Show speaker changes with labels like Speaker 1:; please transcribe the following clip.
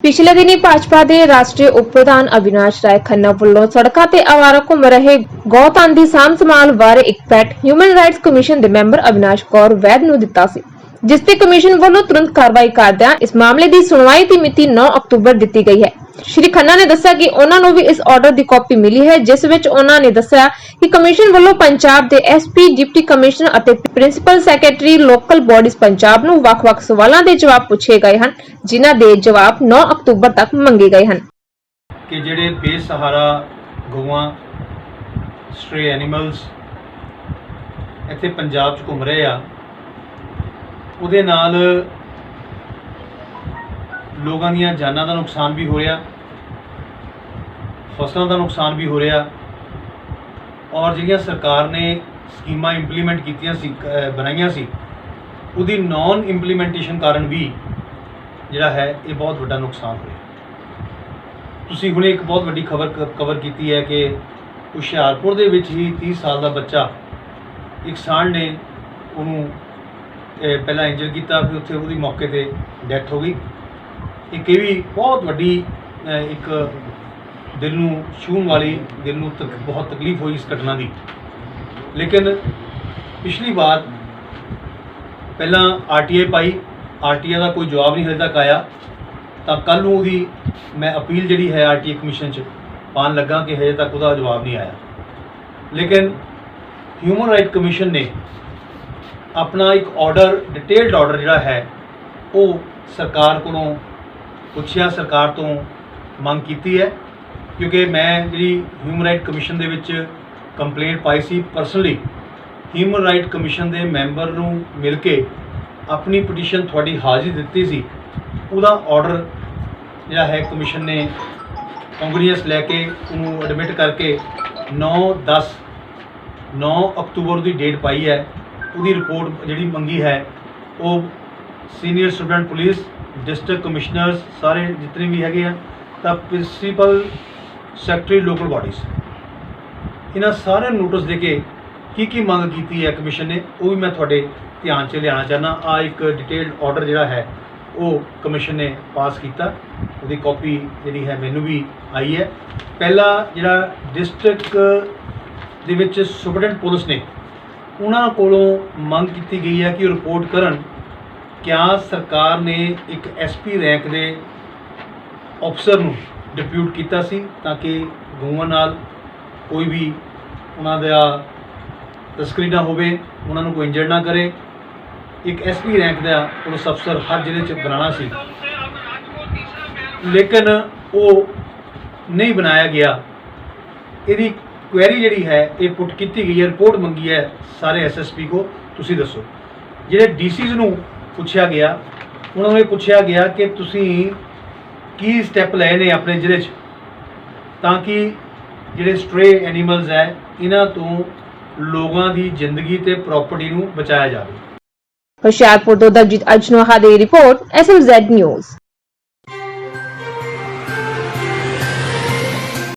Speaker 1: ਪਿਛਲੇ ਦਿਨੀ ਭਾਜਪਾ ਦੇ ਰਾਸ਼ਟਰੀ ਉਪ ਪ੍ਰਧਾਨ ਅਵਿਨਾਸ਼ ਰਾਏ ਖੰਨਾ ਵੱਲੋਂ ਸੜਕਾਂ ਤੇ ਆਵਾਰਾ ਘੁੰਮ ਰਹੇ ਗੌਤਾਨ ਦੀ ਸਾਂਭ ਸੰਭਾਲ ਬਾਰੇ ਇੱਕ ਪੈਟ ਹਿਊਮਨ ਰਾਈਟਸ ਕਮਿਸ਼ਨ ਦੇ ਮੈਂਬਰ ਅਵਿਨਾਸ਼ ਕੌਰ ਵੈਦ ਨੂੰ ਦਿੱਤਾ ਸੀ। ਜਿਸ ਤੇ ਕਮਿਸ਼ਨ ਵੱਲੋਂ ਤੁਰੰਤ ਕਾਰਵਾਈ ਕਰਦਿਆਂ ਇਸ ਮਾਮਲੇ ਦੀ ਸੁਣਵਾਈ ਦੀ ਮਿਤੀ 9 ਅਕਤੂਬਰ ਦਿੱਤੀ ਗਈ ਹੈ। ਸ਼੍ਰੀ ਖੰਨਾ ਨੇ ਦੱਸਿਆ ਕਿ ਉਹਨਾਂ ਨੂੰ ਵੀ ਇਸ ਆਰਡਰ ਦੀ ਕਾਪੀ ਮਿਲੀ ਹੈ, ਜਿਸ ਵਿੱਚ ਉਹਨਾਂ ਨੇ ਦੱਸਿਆ ਕਿ ਕਮਿਸ਼ਨ ਵੱਲੋਂ ਪੰਜਾਬ ਦੇ ਐਸਪੀ ਡਿਪਟੀ ਕਮਿਸ਼ਨਰ ਅਤੇ principal secretary local bodies Punjab ਨੂੰ ਵੱਖ-ਵੱਖ ਸਵਾਲਾਂ ਦੇ ਜਵਾਬ ਪੁੱਛੇ ਗਏ ਹਨ, ਜਿਨ੍ਹਾਂ ਦੇ ਜਵਾਬ 9 ਅਕਤੂਬਰ ਤੱਕ ਮੰਗੇ ਗਏ ਹਨ।
Speaker 2: ਕਿ ਜਿਹੜੇ ਬੇਸਹਾਰਾ ਗਊਆਂ ਸਟ੍ਰੇ ਐਨੀਮਲਸ ਇੱਥੇ ਪੰਜਾਬ 'ਚ ਘੁੰਮ ਰਹੇ ਆ ਉਹਦੇ ਨਾਲ ਲੋਕਾਂ ਦੀਆਂ ਜਾਨਾਂ ਦਾ ਨੁਕਸਾਨ ਵੀ ਹੋ ਰਿਹਾ, ਫਸਲਾਂ ਦਾ ਨੁਕਸਾਨ ਵੀ ਹੋ ਰਿਹਾ ਔਰ ਜਿਹੜੀਆਂ ਸਰਕਾਰ ਨੇ ਸਕੀਮਾਂ ਇੰਪਲੀਮੈਂਟ ਕੀਤੀਆਂ ਸੀ ਬਣਾਈਆਂ ਸੀ, ਉਹਦੀ ਨਾਨ ਇੰਪਲੀਮੈਂਟੇਸ਼ਨ ਕਾਰਨ ਵੀ ਜਿਹੜਾ ਹੈ, ਇਹ ਬਹੁਤ ਵੱਡਾ ਨੁਕਸਾਨ ਹੋਇਆ ਤੁਸੀਂ ਹੁਣੇ ਇੱਕ ਬਹੁਤ ਵੱਡੀ ਖਬਰ ਕਵਰ ਕੀਤੀ ਹੈ ਕਿ ਹੁਸ਼ਿਆਰਪੁਰ ਦੇ ਵਿੱਚ ਹੀ 30 ਸਾਲ ਦਾ ਬੱਚਾ ਇੱਕ ਸਾਂਢ ਨੇ ਉਹਨੂੰ ਪਹਿਲਾਂ ਇੰਜਰ ਕੀਤਾ, ਫਿਰ ਉੱਥੇ ਉਹਦੀ ਮੌਕੇ ਤੇ ਡੈਥ ਹੋ ਗਈ। ਇੱਕ ਇਹ ਵੀ ਬਹੁਤ ਵੱਡੀ ਇੱਕ ਦਿਲ ਨੂੰ ਛੂਹਣ ਵਾਲੀ, ਦਿਲ ਨੂੰ ਤਕ, ਬਹੁਤ ਤਕਲੀਫ ਹੋਈ ਇਸ ਘਟਨਾ ਦੀ। ਲੇਕਿਨ ਪਿਛਲੀ ਵਾਰ ਪਹਿਲਾਂ ਆਰਟੀਆਈ ਪਾਈ ਆਰਟੀਆਈ ਦਾ ਕੋਈ ਜਵਾਬ ਨਹੀਂ ਹਜੇ ਤੱਕ ਆਇਆ। ਤਾਂ ਕੱਲ ਨੂੰ ਉਹਦੀ ਮੈਂ ਅਪੀਲ ਜਿਹੜੀ ਹੈ ਆਰਟੀਆਈ ਕਮਿਸ਼ਨ 'ਚ ਪਾਣ ਲੱਗਾ ਕਿ ਹਜੇ ਤੱਕ ਉਹਦਾ ਜਵਾਬ ਨਹੀਂ ਆਇਆ। ਲੇਕਿਨ ਹਿਊਮਨ ਰਾਈਟ ਕਮਿਸ਼ਨ ਨੇ ਆਪਣਾ ਇੱਕ ਆਰਡਰ ਡਿਟੇਲਡ ਆਰਡਰ ਜਿਹੜਾ ਹੈ, ਉਹ ਸਰਕਾਰ ਕੋਲੋਂ, ਪੁੱਛਿਆ ਸਰਕਾਰ ਤੋਂ ਮੰਗ ਕੀਤੀ ਹੈ, ਕਿਉਂਕਿ ਮੈਂ ਜਿਹੜੀ ਹਿਊਮਨ ਰਾਈਟ ਕਮਿਸ਼ਨ ਦੇ ਵਿੱਚ ਕੰਪਲੇਂਟ ਪਾਈ ਸੀ ਪਰਸਨਲੀ ਹਿਊਮਨ ਰਾਈਟ ਕਮਿਸ਼ਨ ਦੇ ਮੈਂਬਰ ਨੂੰ ਮਿਲ ਕੇ ਆਪਣੀ ਪਟੀਸ਼ਨ ਤੁਹਾਡੀ ਹਾਜ਼ਰੀ ਦਿੱਤੀ ਸੀ, ਉਹਦਾ ਆਰਡਰ ਜਿਹੜਾ ਹੈ ਕਮਿਸ਼ਨ ਨੇ ਕੰਗਰੀਅਸ ਲੈ ਕੇ ਉਹਨੂੰ ਐਡਮਿਟ ਕਰਕੇ 9 10 9 ਅਕਤੂਬਰ ਦੀ ਡੇਟ ਪਾਈ ਹੈ ਉਹਦੀ ਰਿਪੋਰਟ ਜਿਹੜੀ ਮੰਗੀ ਹੈ, ਉਹ senior student police, district commissioners ਸਾਰੇ ਜਿਤਨੇ ਵੀ ਹੈਗੇ ਆ, ਤਾਂ ਪ੍ਰਿੰਸੀਪਲ ਸੈਕਟਰੀ ਲੋਕਲ ਬਾਡੀਜ਼। ਇਹਨਾਂ ਸਾਰਿਆਂ ਨੂੰ ਨੋਟਿਸ ਦੇ ਕੇ ਕੀ ਕੀ ਮੰਗ ਕੀਤੀ ਹੈ ਕਮਿਸ਼ਨ ਨੇ, ਉਹ ਵੀ ਮੈਂ ਤੁਹਾਡੇ ਧਿਆਨ 'ਚ ਲਿਆਉਣਾ ਚਾਹੁੰਦਾ। ਆ ਇੱਕ ਡਿਟੇਲਡ ਆਰਡਰ ਜਿਹੜਾ ਹੈ, ਉਹ ਕਮਿਸ਼ਨ ਨੇ ਪਾਸ ਕੀਤਾ। ਉਹਦੀ ਕਾਪੀ ਜਿਹੜੀ ਹੈ ਮੈਨੂੰ ਵੀ ਆਈ ਹੈ। ਪਹਿਲਾ ਜਿਹੜਾ ਡਿਸਟ੍ਰਿਕਟ ਦੇ ਵਿੱਚ ਸੁਪਰਡੈਂਟ ਪੁਲਿਸ ਨੇ ਉਹਨਾਂ ਕੋਲੋਂ ਮੰਗ ਕੀਤੀ ਗਈ ਹੈ ਕਿ ਉਹ ਰਿਪੋਰਟ ਕਰਨ ਕਿਆ ਸਰਕਾਰ ਨੇ ਇੱਕ ਐਸਪੀ ਰੈਂਕ ਦੇ ਅਫਸਰ ਨੂੰ ਡਿਪਿਊਟ ਕੀਤਾ ਸੀ ਤਾਂ ਕਿ ਗਊਆਂ ਨਾਲ ਕੋਈ ਵੀ ਉਹਨਾਂ ਦਾ ਤਸਕਰੀ ਨਾ ਹੋਵੇ, ਉਹਨਾਂ ਨੂੰ ਕੋਈ ਇੰਜਰ ਨਾ ਕਰੇ। ਇੱਕ ਐਸਪੀ ਰੈਂਕ ਦਾ ਪੁਲਿਸ ਅਫਸਰ ਹਰ ਜ਼ਿਲ੍ਹੇ 'ਚ ਬਣਾਉਣਾ ਸੀ। ਲੇਕਿਨ ਉਹ ਨਹੀਂ ਬਣਾਇਆ ਗਿਆ। ਇਹਦੀ ਕੁਐਰੀ ਜਿਹੜੀ ਹੈ, ਇਹ ਪੁੱਟ ਕੀਤੀ ਗਈ ਹੈ ਰਿਪੋਰਟ ਮੰਗੀ ਹੈ ਸਾਰੇ ਐਸਐਸਪੀ ਕੋ, ਤੁਸੀਂ ਦੱਸੋ। ਜਿਹੜੇ ਡੀਸੀਜ਼ ਨੂੰ ਪੁੱਛਿਆ ਗਿਆ, ਉਹਨਾਂ ਨੂੰ ਇਹ ਪੁੱਛਿਆ ਗਿਆ ਕਿ ਤੁਸੀਂ ਕੀ ਸਟੈਪ ਲਏ ਨੇ ਆਪਣੇ ਜ਼ਿਲ੍ਹੇ 'ਚ? ਤਾਂ ਕਿ ਜਿਹੜੇ ਸਟ੍ਰੇ ਐਨੀਮਲਸ ਹੈ, ਇਹਨਾਂ ਤੋਂ ਲੋਕਾਂ ਦੀ ਜ਼ਿੰਦਗੀ ਤੇ ਪ੍ਰਾਪਰਟੀ ਨੂੰ ਬਚਾਇਆ ਜਾਵੇ।
Speaker 1: ਹੁਸ਼ਿਆਰਪੁਰ ਤੋਂ ਦਲਜੀਤ ਅਜਨੋਹਾ ਦੀ ਰਿਪੋਰਟ ਐਸਐਮਜ਼ੈਡ ਨਿਊਜ਼